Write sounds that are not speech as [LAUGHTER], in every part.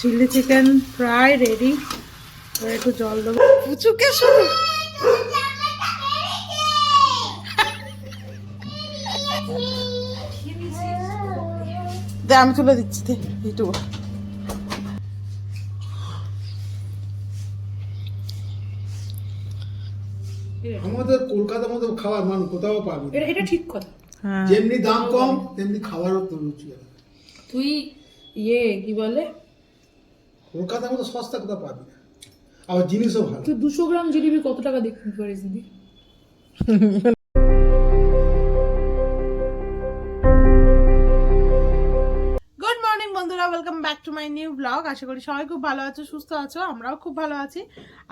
Chilli chicken প্রায় ready. এবার একটু জল দেবো। পুচুকে শুধু দে আমি তুলে দিচ্ছি এইটুকু। আমাদের কলকাতার মতো খাবার মান কোথাও পাবি। এটা ঠিক কথা। হ্যাঁ। যেমনি দাম কম তেমনি খাবারও তো রুচি তুই ইয়ে কি বলে? কলকাতার মতো সস্তা কোথাও পাবি না। আবার জিনিসও ভালো। তুই দুশো গ্রাম জিলিপি কত টাকা দেখতে পারিস দিদি? গুড মর্নিং বন্ধুরা welcome back to my new blog আশা করি সবাই খুব ভালো আছো সুস্থ আছো আমরাও খুব ভালো আছি।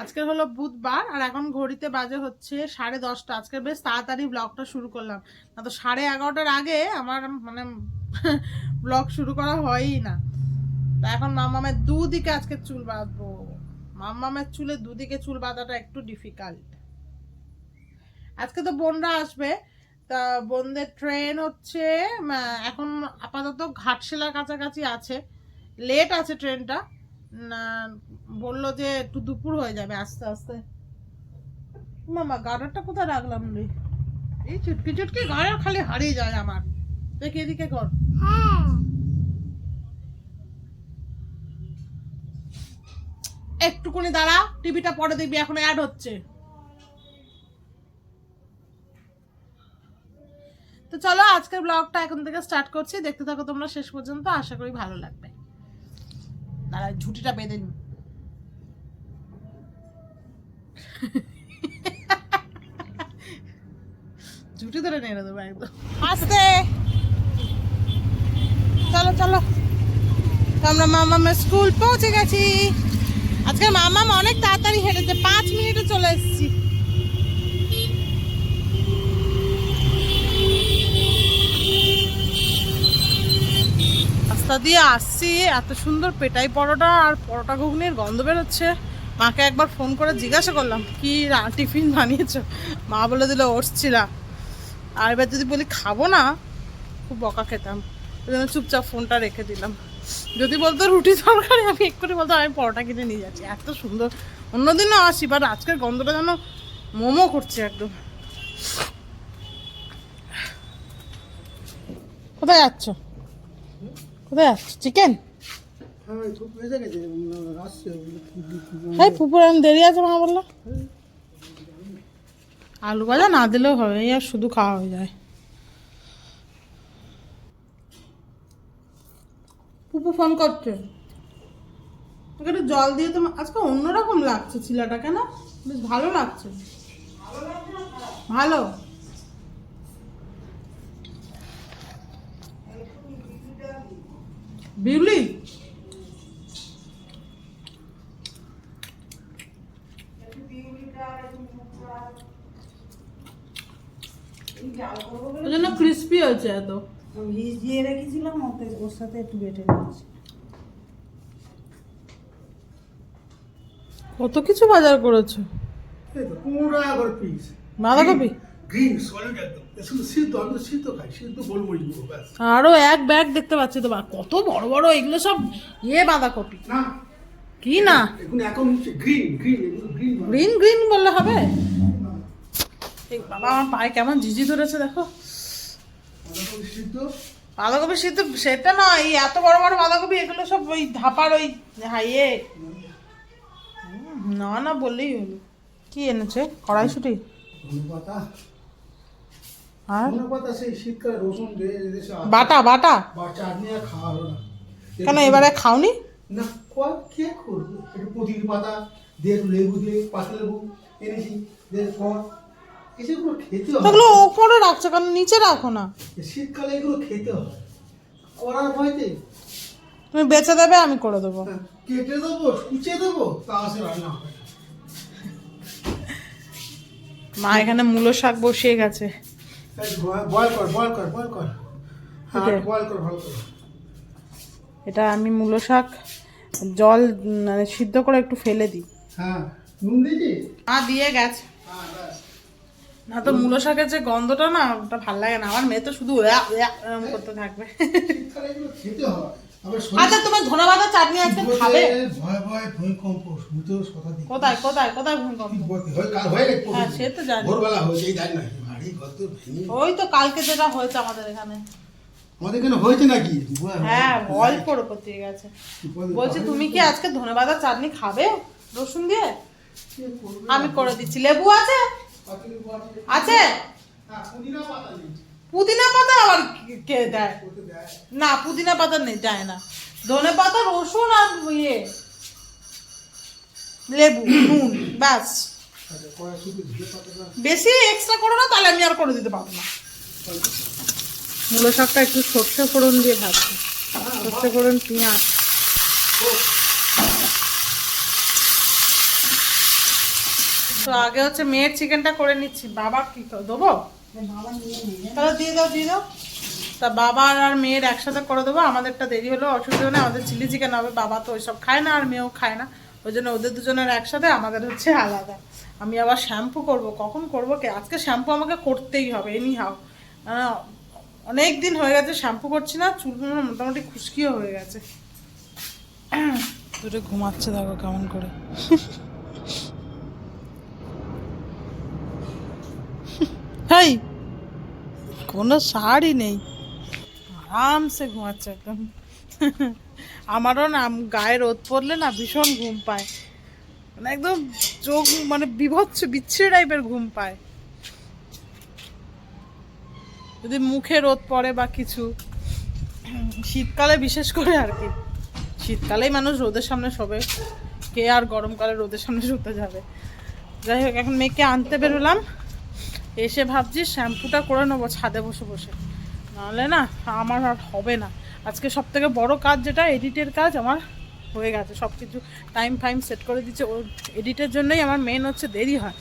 আজকে হলো বুধবার আর এখন ঘড়িতে বাজে হচ্ছে সাড়ে দশটা। আজকে বেশ তাড়াতাড়ি ব্লগটা শুরু করলাম। না তো সাড়ে এগারোটার আগে আমার মানে [LAUGHS] ব্লগ শুরু করা হয়ই না। এখন মামামের দুদিকে আজকে চুল বাঁধবো। মামামের চুলে দুদিকে চুল বাঁধাটা একটু ডিফিকাল্ট আজকে তো বোনরা আসবে, তা বোনদের ট্রেন হচ্ছে এখন আপাতত ঘাটশিলার কাছাকাছি আছে। লেট আছে ট্রেনটা বলল যে একটু দুপুর হয়ে যাবে আস্তে আস্তে। মামা, গাড়ারটা কোথায় রাখলাম রে? এই চুটকি চুটকি গাড়ার খালি হারিয়ে যায় আমার। দেখি এদিকে কর। একটুকুনি দাঁড়া, টিভিটা পরে দেখবি, এখন অ্যাড হচ্ছে। তো চলো, আজকের ব্লগটা এখন থেকে স্টার্ট করছি। দেখতে থাকো তোমরা শেষ পর্যন্ত, আশা করি ভালো লাগবে। দাঁড়া, ঝুটিটা বেঁধে নি। ঝুটি ধরে নিয়ে দেবো একদম। আস্তে! চলো চলো। আমরা মামামের স্কুল পৌঁছে গেছি। আজকে মামাম অনেক তাড়াতাড়ি হেঁটেছে পাঁচ মিনিটে চলে এসেছি। রাস্তা দিয়ে আসছি, এত সুন্দর পেটাই পরোটা আর পরোটা ঘুগনির গন্ধ বেরোচ্ছে। মাকে একবার ফোন করে জিজ্ঞাসা করলাম, কি টিফিন বানিয়েছো? মা বলে দিল ওটসছিলা আর এবার যদি বলি, খাব না। খুব বকা খেতাম। ওই জন্য চুপচাপ ফোনটা রেখে দিলাম। যদি বলতো রুটি তরকারি আমি এক বলতো আমি পরোটা কিনে নিয়ে যাচ্ছি। এত সুন্দর। অন্যদিনও আসি বাট আজকের গন্ধটা যেন মোমো করছে একদম। কোথায় যাচ্ছ? কোথায় যাচ্ছ? চিকেন? একটু হ্যাঁ পুকুর আমি দেরি আছে মা বলল। আলু ভাজা না দিলেও হবে এই আর শুধু খাওয়া হয়ে যায়। পুপু ফোন করছে। একটু জল দিয়ে তো আজকে অন্যরকম লাগছে ছিলাটা কেন? বেশ ভালো লাগছে। ভালো? বিউলি? ওই জন্য ক্রিস্পি হয়েছে এত। ভিজিয়ে রেখেছিলাম ওতে ওর সাথে একটু বেটে নিয়েছি। কত কিছু বাজার করেছ? বাঁধাকপি? গ্রিন সলিড একদম। সিদ্ধ আমি তো সিদ্ধ খাই সিদ্ধ গোলমরিচ গুঁড়ো ব্যাস। আরও এক ব্যাগ দেখতে পাচ্ছি তো বা- কত বড় বড় এগুলো সব ইয়ে বাঁধাকপি। না। কি না? এখন এখন green green green green green বললে হবে? বাবা আমার পায়ে কেমন ঝিঝি ধরেছে দেখো। সিদ্ধ? বাঁধাকপি সিদ্ধ সেটা নয় এত বড় বড় বাঁধাকপি এগুলো সব ওই ধাপার ওই হাইয়ে। না না বললেই হলো। কি এনেছে? কড়াইশুটি? আর। বাটা বাটা? কেন এবারে খাওনি? না কয় কে করবে? একটু পুদির পাতা দিয়ে লেবু দিয়ে পাতা লেবু এনেছি দিয়ে খেতে সেগুলো ওপরে রাখছো কারণ নিচে রাখো না। শীতকালে এগুলো খেতে হয়। করার ভয়তে? তুমি বেচে দেবে আমি করে দেবো। হ্যাঁ, কেটে দেবো কুচে দেবো তা সে রান্না হবে মা এখানে মূলো শাক বসিয়ে গেছে। কর কর বয়েল কর। হ্যাঁ ওকে। কর ভালো করে। এটা আমি মূলো শাক জল মানে সিদ্ধ করে একটু ফেলে দিই। হ্যাঁ নুন দিয়েছি দিয়ে গেছে। হ্যাঁ না তো মূলো শাকের যে গন্ধটা না ওটা ভালো লাগে না। আমার মেয়ে তো শুধু এরম করতে থাকবে। হয় আচ্ছা তোমার ধনে পাতা চাটনি আজকে খাবে? ভয় ভয় ভূমিকম্প শুনতে কথা কোথায় কোথায় কোথায় ভূমিকম্প? হয় কাল হয়ে হ্যাঁ, সে তো জানি। ভোরবেলা হয়েছে এই জানি না বাড়ি ঘর তো ওই তো কালকে যেটা হয়েছে আমাদের এখানে। আমাদের এখানে হয়েছে নাকি? হ্যাঁ অল্প দিয়ে গেছে। বলছি তুমি কি আজকে ধনে চাটনি খাবে? রসুন দিয়ে? আমি করে দিচ্ছি। লেবু আছে? আছে? হ্যাঁ, পুদিনা পাতা আবার কে- দেয়? না পুদিনা পাতা নেই যায় না। ধনে পাতা রসুন আর ইয়ে লেবু নুন ব্যাস। আচ্ছা, বেশি এক্সট্রা করো না তাহলে আমি আর করে দিতে পারব না। মূলো শাকটা একটু সর্ষে ফোড়ন দিয়ে ভাজছি সর্ষে ফোড়ন পেঁয়াজ। তো আগে হচ্ছে মেয়ের চিকেনটা করে নিচ্ছি। বাবা কি দেবো? তাহলে দিয়ে দাও দিয়ে দাও। তা বাবার আর মেয়ের একসাথে করে দেবো। আমাদেরটা দেরি হলো, অসুবিধা নেই আমাদের চিলি চিকেন হবে। বাবা তো ওইসব খায় না আর মেয়েও খায় না। ওই জন্য ওদের দুজনের একসাথে আমাদের হচ্ছে আলাদা। আমি আবার শ্যাম্পু করব। কখন করব কি? আজকে শ্যাম্পু আমাকে করতেই হবে এনি হাও অনেক দিন হয়ে গেছে শ্যাম্পু করছি না চুলগুলো মোটামুটি খুশকিও হয়ে গেছে। দুটো ঘুমাচ্ছে দেখো কেমন করে। হাই, কোনো শাড়ি নেই। আরামসে ঘুমাচ্ছে একদম। আমারও না গায়ে রোদ পড়লে না ভীষণ ঘুম পায়। মানে একদম চোখ মানে বিভৎস, বিচ্ছিরি টাইপের ঘুম পায়। যদি মুখে রোদ পড়ে বা কিছু, শীতকালে বিশেষ করে আর কি। শীতকালেই মানুষ রোদের সামনে শোবে। কে আর গরমকালে রোদের সামনে শুতে যাবে। যাই হোক, এখন মেয়েকে আনতে বেরোলাম। এসে ভাবছি শ্যাম্পুটা করে নেব ছাদে বসে বসে। নাহলে না আমার আর হবে না। আজকে সব থেকে বড়ো কাজ যেটা এডিটের কাজ আমার হয়ে গেছে। সব কিছু টাইম ফাইম সেট করে দিচ্ছে। ওর এডিটের জন্যই আমার মেন হচ্ছে দেরি হয়।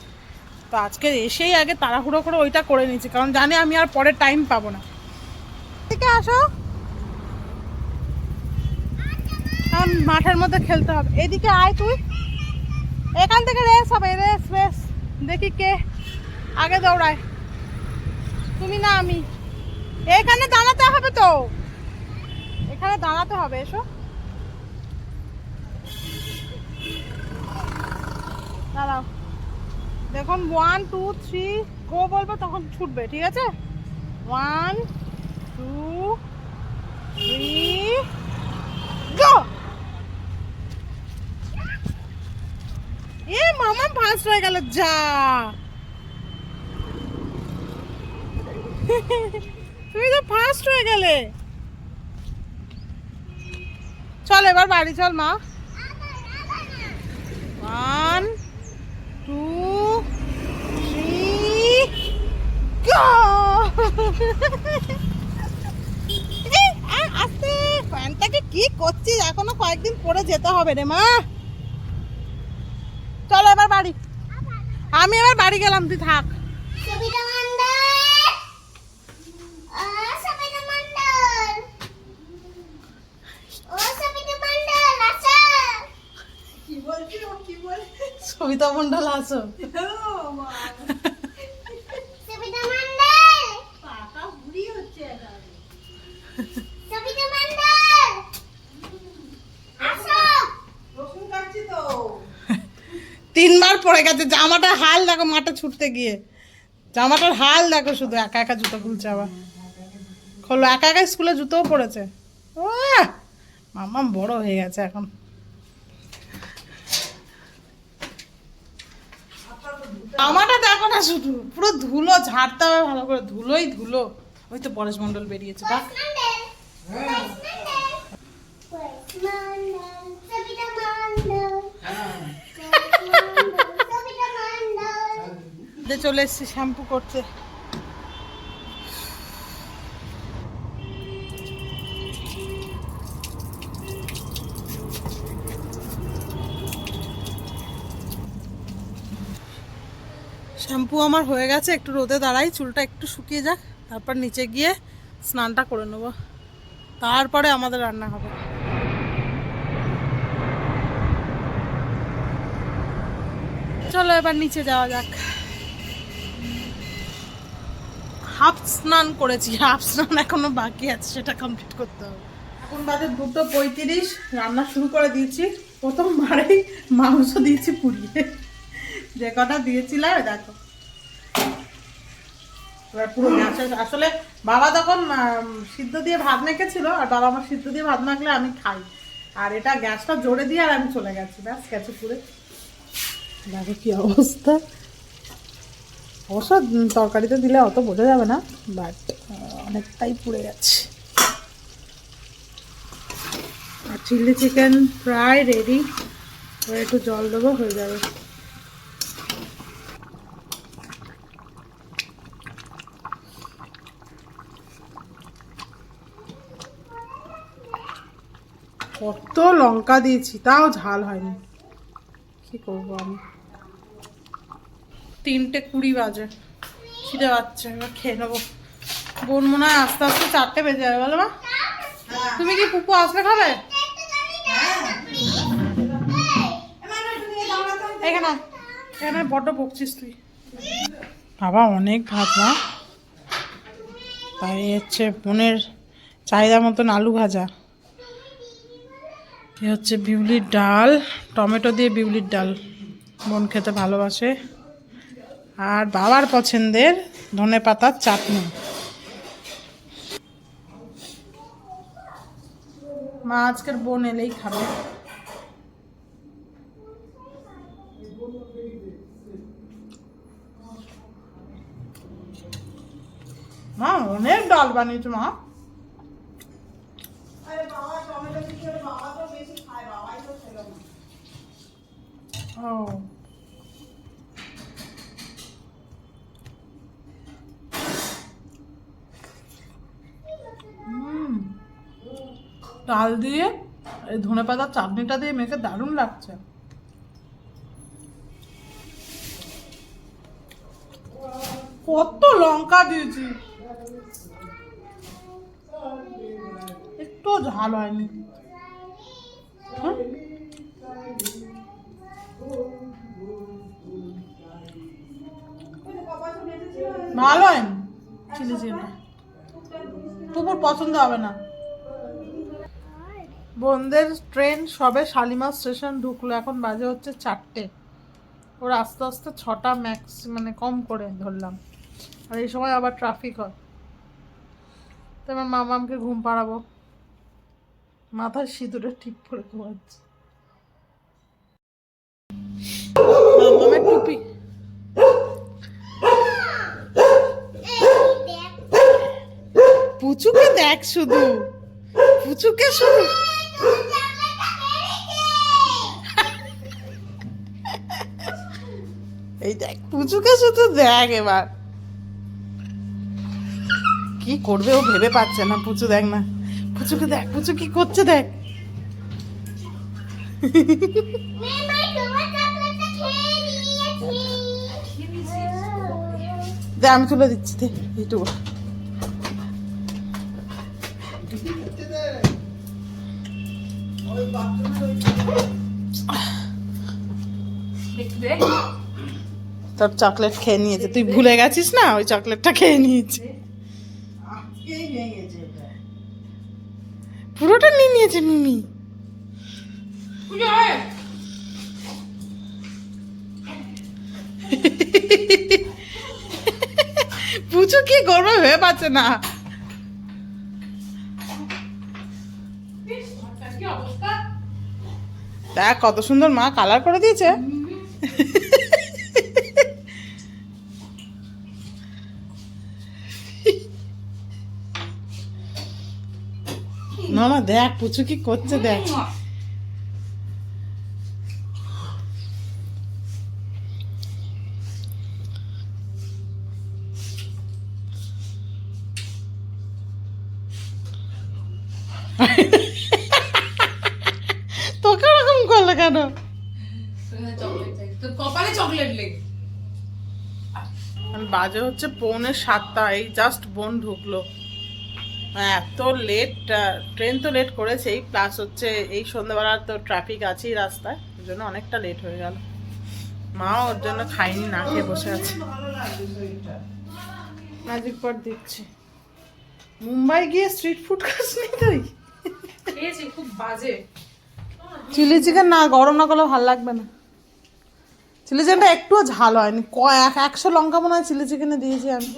তো আজকে এসেই আগে তাড়াহুড়ো করে ওইটা করে নিয়েছি কারণ জানি আমি আর পরে টাইম পাবো না। এদিকে আসো। এখন মাঠের মধ্যে খেলতে হবে। এদিকে আয় তুই। এখান থেকে রেস হবে রেস রেস। দেখি কে আগে দৌড়ায়। তুমি না, আমি। এখানে দাঁড়াতে হবে তো। এখানে দাঁড়াতে হবে, এসো। দাঁড়াও। দেখুন ওয়ান টু থ্রি গো বলব, তখন ছুটবে, ঠিক আছে? ওয়ান টু থ্রি গো এ, মামা ফার্স্ট হয়ে গেল, যা! তুমি তো ফার্স্ট হয়ে গেলে। চল এবার বাড়ি, চল মা। ওয়ান টু কি করছিস? এখনও কয়েকদিন পরে যেতে হবে রে মা। চলো এবার বাড়ি। আমি এবার বাড়ি গেলাম, তুই থাক সবিতা মন্ডল ও সবিতা মন্ডল ও সবিতা মন্ডল আসো সবিতা মন্ডল আসো! আসো তিনবার পড়ে গেছে। জামাটার হাল দেখো মাঠে ছুটতে গিয়ে। জামাটার হাল দেখো শুধু একা একা জুতো খুলছে আবার। খোলো একা একা স্কুলে জুতোও পড়েছে। ও মামা বড় হয়ে গেছে এখন। জামাটা দেখো না শুধু। পুরো ধুলো ঝাড়তে হবে ভালো করে ধুলোই ধুলো। ওই তো পরেশ মন্ডল বেরিয়েছে মন্ডল দিয়ে চলে এসেছি শ্যাম্পু করতে। শ্যাম্পু আমার হয়ে গেছে, একটু রোদে দাঁড়াই, চুলটা একটু শুকিয়ে যাক, তারপর নিচে গিয়ে স্নানটা করে নেব। তারপরে আমাদের রান্না হবে। চলো এবার নিচে যাওয়া যাক। হাফ স্নান করেছি, হাফ স্নান এখনও বাকি আছে, সেটা কমপ্লিট করতে হবে। এখন বাদে দুটো পঁয়ত্রিশ, রান্না শুরু করে দিয়েছি। প্রথমবারেই মাংস দিয়েছি পুড়িয়ে। যে কটা দিয়েছিলাম দেখো। পুরো আসলে বাবা তখন সিদ্ধ দিয়ে ভাত মেখেছিল আর বাবা আমার সিদ্ধ দিয়ে ভাত মাখলে আমি খাই। আর এটা গ্যাসটা জোরে দিয়ে আর আমি চলে গেছি ব্যাস গেছে পুরে। দেখো কি অবস্থা। অবশ্য তরকারিতে দিলে অত বোঝা যাবে না বাট অনেকটাই পুড়ে গেছে। আর চিলি চিকেন প্রায় রেডি এবার একটু জল দেবো হয়ে যাবে। কত লঙ্কা দিয়েছি, তাও ঝাল হয়নি। কি করব আমি? তিনটে কুড়ি বাজে। খিদে পাচ্ছে, এবার খেয়ে নেব। বোন মনে হয় আস্তে আস্তে চারটে বেজে যাবে, বলো মা। তুমি কি পুপু আসলে খাবে? এখানে এখানে বড্ড বকছিস তুই। বাবা, অনেক ভাত না তাই হচ্ছে বোনের চাহিদা মতন আলু ভাজা। এ হচ্ছে বিউলির ডাল, টমেটো দিয়ে বিউলির ডাল। বোন খেতে ভালোবাসে। আর বাবার পছন্দের ধনে পাতার চাটনি। মা আজকের বোন এলেই খাবে। মা, অনেক ডাল বানিয়েছো মা। ও। ডাল দিয়ে এই ধনে পাতার চাটনিটা দিয়ে মেখে দারুণ লাগছে। কত লঙ্কা দিয়েছি। ঝাল হয়নি। ভালো হয়নি। চিলি চিকেনটা পুকুর পছন্দ হবে না। বোনদের ট্রেন সবে শালিমার স্টেশন ঢুকলো এখন বাজে হচ্ছে চারটে। ওর আস্তে আস্তে ছটা ম্যাক্স মানে কম করে ধরলাম। আর এই সময় আবার ট্রাফিক হয়। তো আমার মামামকে ঘুম পাড়াবো। মাথায় সিঁদুরে ঠিক করে ঘুমাচ্ছে। পুচুকে দেখ শুধু। পুচুকে শুধু। এই দেখ, পুচুকে শুধু দেখ এবার। কি করবে ও ভেবে পাচ্ছে না, পুচু দেখ না। পুচুকে দেখ পুচু কি করছে দেখ। দে আমি তুলে দিচ্ছি দে এইটুকু। তোর চকলেট খেয়ে নিয়েছে। তুই ভুলে গেছিস না? ওই চকলেটটা খেয়ে নিয়েছে। নিয়েছে মিমি। পুচু কি করবে ভেবে পাচ্ছে না? দেখ কত সুন্দর মা কালার করে দিয়েছে মামা দেখ পুচু কি করছে দেখ। তোকে ওরকম করল কেন? কপালে চকলেট লেগে। বাজে হচ্ছে পৌনে সাতটা এই জাস্ট বোন ঢুকলো। এত লেট ট্রেন তো লেট করেছেই প্লাস হচ্ছে এই সন্ধ্যাবেলা তো ট্রাফিক আছেই রাস্তায় ওই জন্য অনেকটা লেট হয়ে গেল। মা ওর জন্য খাইনি না খেয়ে বসে আছে। ম্যাজিক পট দিচ্ছি। মুম্বাই গিয়ে স্ট্রিট ফুড খাসনি তুই? খুব বাজে। চিলি চিকেন না গরম না করলে ভালো লাগবে না। চিলি চিকেনটা একটুও ঝাল হয়নি। কয়েক একশো লঙ্কা মনে হয় চিলি চিকেনে দিয়েছি আমি।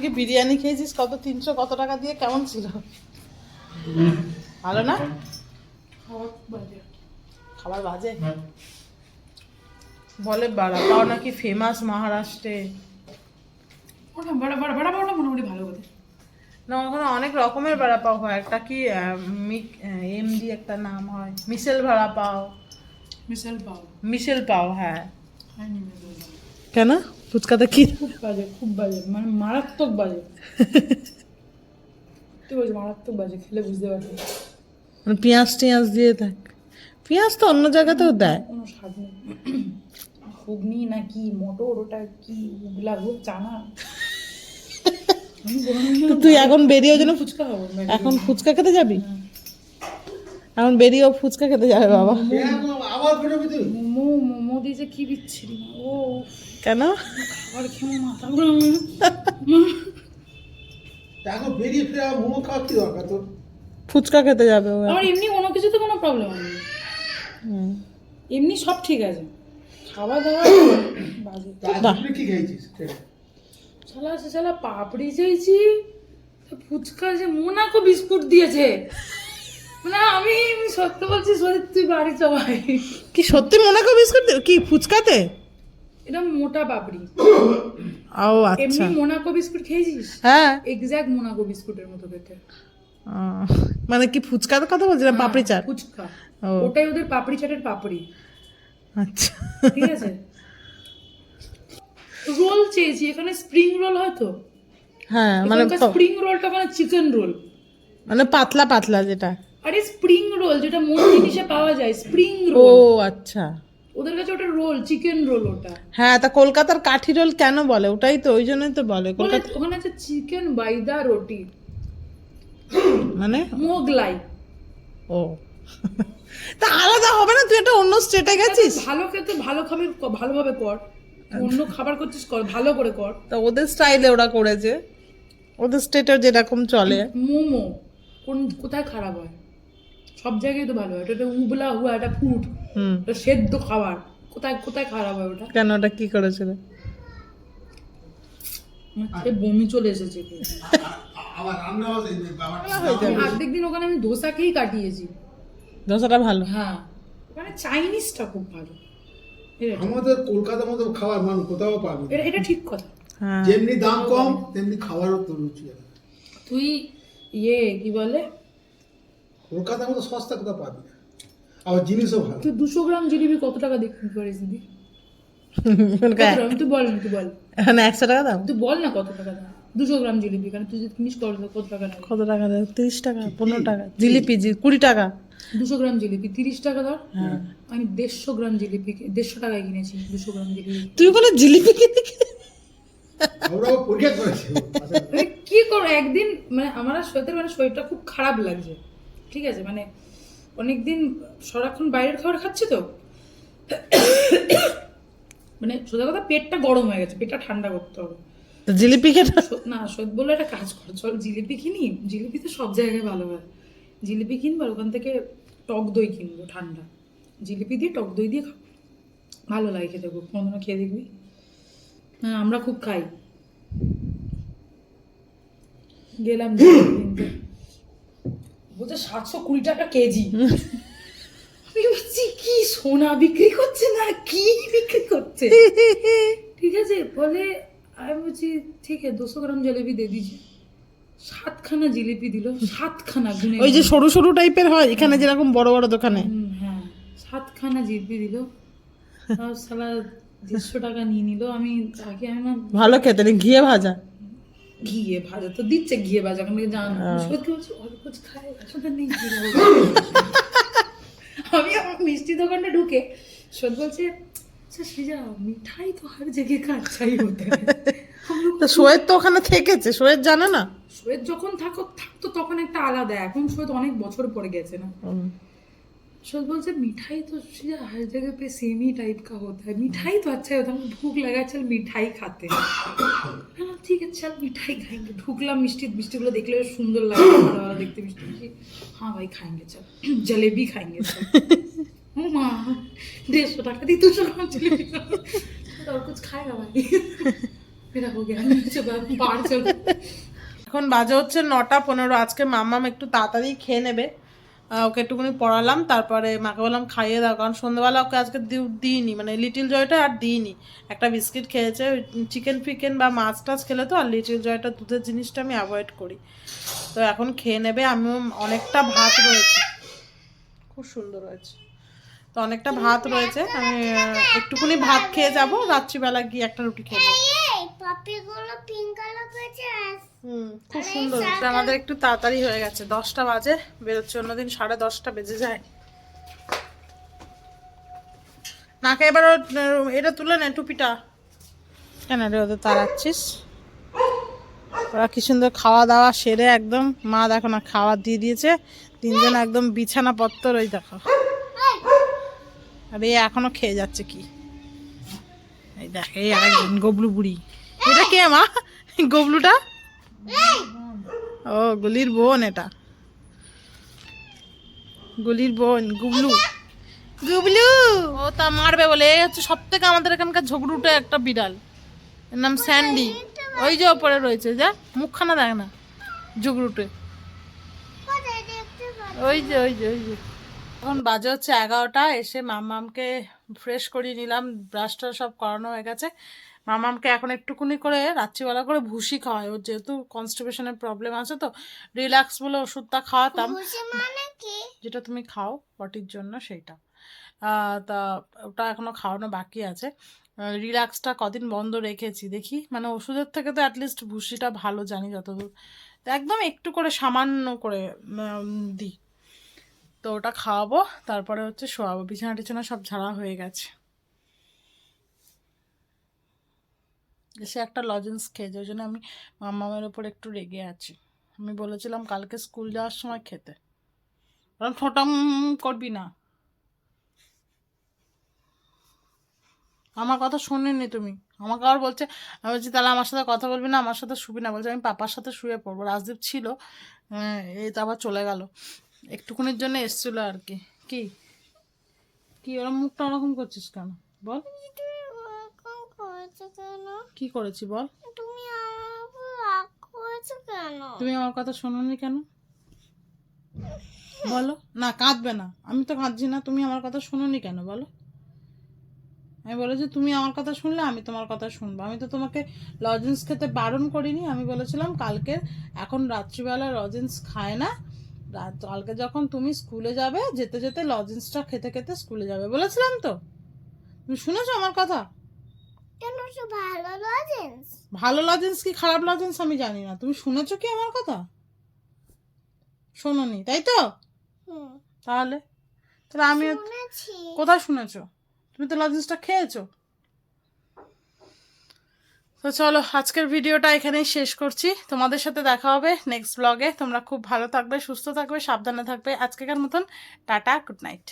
কি বিরিয়ানি খেয়েছিস কত তিনশো কত টাকা দিয়ে? কেমন ছিল? ভালো না? খাবার বাজে? বলে বাড়া পাও নাকি ফেমাস মহারাষ্ট্রে? বড়া বড়া বড়া বড়া মোটামুটি ভালো করে না ওখানে অনেক রকমের ভাড়া পাও হয়। একটা কি এমডি একটা নাম হয়। মিশেল ভাড়া পাও। মিশাল পাও মিশেল পাও। হ্যাঁ কেন? ফুচকাতে কি? বাজে খুব বাজে মানে মারাত্মক বাজে। তুই বলছি মারাত্মক বাজে খেলে বুঝতে পারবি মানে পেঁয়াজ টিয়াজ দিয়ে থাক পেঁয়াজ তো অন্য জায়গাতেও দেয়। কোনো স্বাদ নেই। ঘুগনি না কি মটর ওটা কি উগলা গো চানা। তুই এখন বেরিয়ে ওই জন্য ফুচকা খাব এখন ফুচকা খেতে যাবি? এখন বেরিয়েও ফুচকা খেতে যাবে বাবা। মোমো মোমো দিয়েছে কি বিচ্ছিরি ও কেন? ফুচকা খেতে যাবে ও আমার এমনি কোনো কিছুতে কোনো প্রবলেম হয়নি হুম। এমনি সব ঠিক আছে। খাওয়া দাওয়া বাজে। কি খেয়েছিস? ট্রেনে? শালা সে শালা পাপড়ি চাইছি ফুচকা যে মোনাকো বিস্কুট দিয়েছে। মানে আমি সত্য বলছি সত্যি তুই বাড়ি চবাই কি সত্যি মোনাকো বিস্কুট কি ফুচকাতে? এটা মোটা পাপড়ি ও আচ্ছা। এমনি মোনাকো বিস্কুট খেয়েছিস? হ্যাঁ। এক্স্যাক্ট মোনাকো বিস্কুটের মতো খেতে। মানে কি ফুচকার কথা বলছিলাম? পাপড়ি চাট? ফুচকা। ওটাই ওদের পাপড়ি চাটের পাপড়ি। আচ্ছা। ঠিক আছে? রোল চেয়েছি এখানে স্প্রিং রোল হয়তো হ্যাঁ মানে স্প্রিং রোলটা মানে চিকেন রোল মানে পাতলা পাতলা যেটা। আরে স্প্রিং রোল যেটা মন জিনিসে পাওয়া যায় স্প্রিং রোল ও রোল আচ্ছা। ওদের কাছে ওটা রোল চিকেন রোল ওটা। হ্যাঁ তা কলকাতার কাঠি রোল কেন বলে? ওটাই তো ওই জন্যই তো বলে। কলকাতা ওখানে আছে চিকেন বাইদা রুটি। মানে? মোগলাই। ও। তা আলাদা হবে না? তুই একটা অন্য স্টেটে গেছিস? ভালো খেতে ভালো খাবে ভালোভাবে কর। অন্য খাবার করছিস কর ভালো করে কর। তা ওদের স্টাইলে ওরা করেছে। ওদের স্টেটের যেরকম চলে। মোমো কোন কোথায় খারাপ হয়? সব জায়গায় তো ভালো হয় এটা একটা উবলা হুয়া একটা ফুড হুম। এটা সেদ্ধ খাবার। কোথায় কোথায় খারাপ হয় ওটা? কেন ওটা কি করেছিল? বমি চলে এসেছে। অর্ধেক দিন ওখানে আমি খেয়েই কাটিয়েছি। দোসাটা ভালো? হ্যাঁ। ওখানে চাইনিজটা খুব ভালো। আমাদের কলকাতার মতো খাবার মান কোথাও পাবি না। এটা এটা ঠিক কথা। হ্যাঁ। যেমনি দাম কম তেমনি খাবারও তো রুচি তুই ইয়ে কি বলে? কলকাতার মতো সস্তা কোথাও পাবি না। আবার জিনিসও ভালো। তুই দুশো গ্রাম জিলিপি কত টাকা দেখতে পারিস দিদি? [LAUGHS] মানে? তুই বল না তুই বল। এখানে একশো টাকা দাম? তুই বল না কত টাকা দাম। দুশো গ্রাম জিলিপি কারণ তুই যদি কিনিস কত কত টাকা কত টাকা দেয় তিরিশ টাকা পনেরো টাকা জিলিপি কুড়ি টাকা। দুশো গ্রাম জিলিপি তিরিশ টাকা ধর। হ্যাঁ। আমি দেড়শো গ্রাম জিলিপি দেড়শো টাকায় কিনেছি দুশো গ্রাম জিলিপি। তুই ওখানে জিলিপি কিনে মানে কি করো একদিন মানে আমার মানে শরীরটা খুব খারাপ লাগছে। ঠিক আছে মানে অনেকদিন সারাক্ষণ বাইরের খাবার খাচ্ছি তো। মানে সোজা কথা পেটটা গরম হয়ে গেছে পেটটা ঠান্ডা করতে হবে। জিলিপি খেতে না সত্যি বলে একটা কাজ কর চল জিলিপি কিনি। জিলিপি তো সব জায়গায় ভালো হয়। জিলিপি কিনবো আর ওখান থেকে টক দই কিনবো ঠান্ডা। জিলিপি দিয়ে টক দই দিয়ে খাব। ভালো লাগে খেতে খুব। কোনোদিনও খেয়ে দেখবি। হ্যাঁ আমরা খুব খাই। গেলাম কিনতে। বলছে সাতশো কুড়ি টাকা কেজি। কি সোনা বিক্রি করছে না? কি বিক্রি করছে? ঠিক আছে বলে আমি বলছি ঠিক আছে দুশো গ্রাম জিলিপি দিয়ে দিয়েছি। সাতখানা জিলিপি দিল সাতখানা ওই যে সরু সরু টাইপের হয় এখানে যেরকম বড় বড় দোকানে। হ্যাঁ সাতখানা জিলিপি দিল। আর সালা দেড়শো টাকা নিয়ে নিল। আমি তাকে আমি না ভালো খেতে ঘিয়ে ভাজা। ঘিয়ে ভাজা তো দিচ্ছে ঘিয়ে ভাজা। আমি জানো হ্যাঁ। সত্যি বলছি অল্প খায় আসলে নেই আমি আমার মিষ্টি দোকানে ঢুকে সত বলছে আচ্ছা, মিঠাই তো হার জেগে কাচ্ছাই হতে সোয়েদ তো ওখানে থেকেছে সোয়েদ জানে না? সোয়েদ যখন থাকো থাকতো তখন একটা আলাদা এখন সোয়েদ অনেক বছর পরে গেছে না। शोल बोल जब मिठाई तो या हर जगह पे सेम ही टाइप का होता है मिठाई तो अच्छा होता है भूख लगा चल मिठाई खाते हैं ना ठीक है चल मिठाई खाएंगे ढुकला मिष्टी मिष्टीগুলো দেখলে সুন্দর লাগে বড় দেখতে মিষ্টি মিষ্টি হ্যাঁ ভাই খাएंगे চল জলেবি খাएंगे চল ও মা দেড়শো টাকা দিয়ে দুশো টাকা জলেবি और कुछ खाएगा भाई मेरा हो गया नीचे बाहर चल এখন বাজে হচ্ছে নটা পনেরো আজকে মাম্মাম একটু তাড়াতাড়ি খেয়ে নেবে ওকে একটুখানি পড়ালাম, তারপরে মাকে বললাম খাইয়ে দাও, কারণ সন্ধ্যাবেলা ওকে আজকে দিইনি মানে লিটিল জয়টা আর দিইনি। একটা বিস্কিট খেয়েছে চিকেন ফিকেন বা মাছ টাছ খেলে তো আর লিটিল জয়টা দুধের জিনিসটা আমি অ্যাভয়েড করি। তো এখন খেয়ে নেবে, আমিও অনেকটা ভাত রয়েছে। খুব সুন্দর হয়েছে। তো অনেকটা ভাত রয়েছে, আমি একটুখানি ভাত খেয়ে যাব, রাত্রিবেলা গিয়ে একটা রুটি খেয়ে নেব। পাপিগুলো পিঙ্ক কালার করেছে হুম খুব সুন্দর। এটা আমাদের একটু তাড়াতাড়ি হয়ে গেছে দশটা বাজে বেরোচ্ছে অন্যদিন সাড়ে দশটা বেজে যায়। নাকে এবার ও- এটা তুলে নে টুপিটা। কেন রে ওদের তাড়াচ্ছিস? ওরা কি সুন্দর খাওয়া দাওয়া সেরে একদম মা দেখো না খাওয়া দিয়ে দিয়েছে তিনজন একদম বিছানা পত্তর ওই দেখো। আর এই এখনও খেয়ে যাচ্ছে কি? এই দেখ এই আরেকজন গবলু বুড়ি এটা কে মা? গবলুটা? ও গুলির বোন এটা। গুলির বোন গুবলু। গুবলু। ও তা মারবে বলে। এই হচ্ছে সব থেকে আমাদের এখানকার ঝগড়ুটে একটা বিড়াল। এর নাম স্যান্ডি। ওই যে ওপরে রয়েছে যা। মুখখানা দেখ না ঝগড়ুটে। ওই যে ওই যে ওই যে। এখন বাজে হচ্ছে এগারোটা এসে মামামকে ফ্রেশ করিয়ে নিলাম। ব্রাশটা সব করানো হয়ে গেছে। মামামকে এখন একটুকুনি করে রাত্রিবেলা করে ভুসি খাওয়াই ওর যেহেতু কনস্টিপেশনের প্রবলেম আছে তো রিল্যাক্স বলে ওষুধটা খাওয়াতাম। মানে যেটা তুমি খাও বটির জন্য সেইটা। তা ওটা এখনও খাওয়ানো বাকি আছে। রিল্যাক্সটা কদিন বন্ধ রেখেছি। দেখি মানে ওষুধের থেকে তো অ্যাটলিস্ট ভুসিটা ভালো জানি যতদূর। তো একদম একটু করে সামান্য করে দিই। তো ওটা খাওয়াবো তারপরে হচ্ছে শোয়াবো। বিছানা টিছানা সব ঝাড়া হয়ে গেছে। এসে একটা লজেন্স খেয়েছে ওই জন্য আমি মামামের ওপর একটু রেগে আছি। আমি বলেছিলাম কালকে স্কুল যাওয়ার সময় খেতে। কারণ ঠোঁটা উম করবি না। আমার কথা শুনিনি তুমি। আমাকে আবার বলছে, আমি বলছি, তাহলে আমার সাথে কথা বলবি না, আমার সাথে শুবি না। বলছে, আমি পাপার সাথে শুয়ে পড়ব। রাজদীপ ছিল এই তো আবার চলে গেল। একটুখানির জন্য এসছিল আর কি। কি? কি মুখটা ওরকম করছিস কেন? বল। করেছ কেন? কি করেছি বল? তুমি আমার উপর রাগ করেছ কেন? তুমি আমার কথা শোনোনি কেন? বলো। না কাঁদবে না। আমি তো কাঁদছি না। তুমি আমার কথা শোনোনি কেন? বলো। আমি বলেছি তুমি আমার কথা শুনলে আমি তোমার কথা শুনব। আমি তো তোমাকে লজেন্স খেতে বারণ করিনি। আমি বলেছিলাম কালকে এখন রাত্রিবেলা লজেন্স খায় না। কালকে যখন তুমি স্কুলে যাবে যেতে যেতে লজেন্সটা খেতে খেতে স্কুলে যাবে। বলেছিলাম তো। তুমি শুনেছো আমার কথা? কেন ভালো লজেন্স ভালো লজেন্স কি খারাপ লজেন্স আমি জানি না। তুমি শুনেছো কি আমার কথা? শোনোনি তাই তো? তাহলে তাহলে আমি কোথায় শুনেছো? তুমি তো লজেন্সটা খেয়েছো। তো চলো আজকের ভিডিওটা এখানেই শেষ করছি। তোমাদের সাথে দেখা হবে নেক্সট ব্লগে তোমরা খুব ভালো থাকবে সুস্থ থাকবে সাবধানে থাকবে। আজকেকার মতন টাটা গুড নাইট